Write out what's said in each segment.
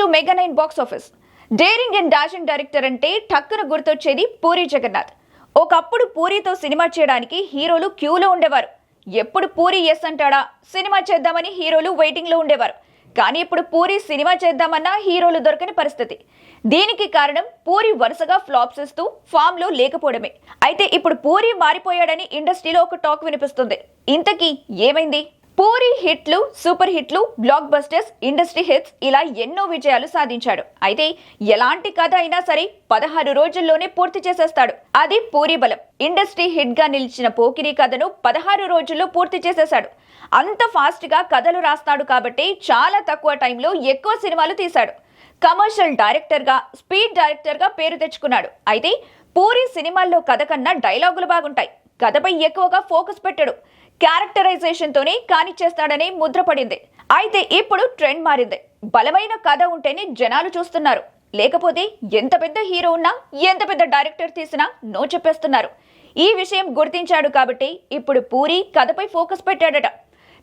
To mega nine box office daring and dashing director అంటే టక్కున గుర్తొచ్చేది పూరి జగన్నాథ్. ఒకప్పుడు పూరితో సినిమా చేయడానికి హీరోలు క్యూలో ఉండేవారు. ఎప్పుడు పూరి ఎస్ అంటాడా? సినిమా చేద్దామని హీరోలు వెయిటింగ్లో ఉండేవారు. కానీ ఇప్పుడు పూరి సినిమా చేద్దామన్నా హీరోలు దొరకని పరిస్థితి. దీనికి కారణం పూరి వరుసగా ఫ్లాప్స్ ఇస్తూ ఫామ్లో లేకపోవడమే. అయితే ఇప్పుడు పూరి మారిపోయాడని ఇండస్ట్రీలో ఒక టాక్ వినిపిస్తుంది. ఇంతకీ ఏమైంది? పూరి హిట్లు సూపర్ హిట్లు బ్లాక్ బస్టర్స్ ఇండస్ట్రీ హిట్స్ ఇలా ఎన్నో విజయాలు సాధించాడు. అయితే ఎలాంటి కథ అయినా సరే పదహారు రోజుల్లోనే పూర్తి చేసేస్తాడు. అది పూరి బలం. ఇండస్ట్రీ హిట్గా నిలిచిన పోకిరి కథను పదహారు రోజుల్లో పూర్తి చేసేశాడు. అంత ఫాస్ట్గా కథలు రాస్తాడు కాబట్టి చాలా తక్కువ టైంలో ఎక్కువ సినిమాలు తీశాడు. కమర్షియల్ డైరెక్టర్గా స్పీడ్ డైరెక్టర్గా పేరు తెచ్చుకున్నాడు. అయితే పూరి సినిమాల్లో కథ కన్నా డైలాగులు బాగుంటాయి. కథపై ఎక్కువగా ఫోకస్ పెట్టాడు. క్యారెక్టరైజేషన్తోనే కానిచ్చేస్తాడని ముద్రపడింది అయితే ఇప్పుడు ట్రెండ్ మారింది. బలమైన కథ ఉంటేనే జనాలు చూస్తున్నారు. లేకపోతే ఎంత పెద్ద హీరో ఉన్నా ఎంత పెద్ద డైరెక్టర్ తీసినా నో చెప్పేస్తున్నారు. ఈ విషయం గుర్తించాడు కాబట్టి ఇప్పుడు పూరి కథపై ఫోకస్ పెట్టాడట.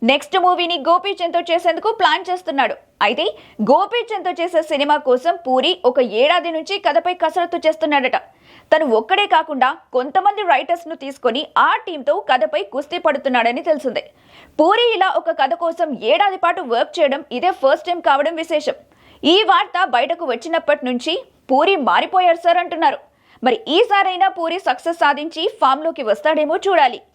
నెక్స్ట్ మూవీని గోపీచంద్తో చేసేందుకు ప్లాన్ చేస్తున్నాడు. అయితే గోపీచంద్తో చేసే సినిమా కోసం పూరి ఒక ఏడాది నుంచి కథపై కసరత్తు చేస్తున్నాడట. తను ఒక్కడే కాకుండా కొంతమంది రైటర్స్ను తీసుకొని ఆ టీంతో కథపై కుస్తీ పడుతున్నాడని తెలిసింది. పూరి ఇలా ఒక కథ కోసం ఏడాది పాటు వర్క్ చేయడం ఇదే ఫస్ట్ టైం కావడం విశేషం. ఈ వార్త బయటకు వచ్చినప్పటి నుంచి పూరి మారిపోయారు సార్ అంటున్నారు. మరి ఈసారైనా పూరి సక్సెస్ సాధించి ఫామ్లోకి వస్తాడేమో చూడాలి.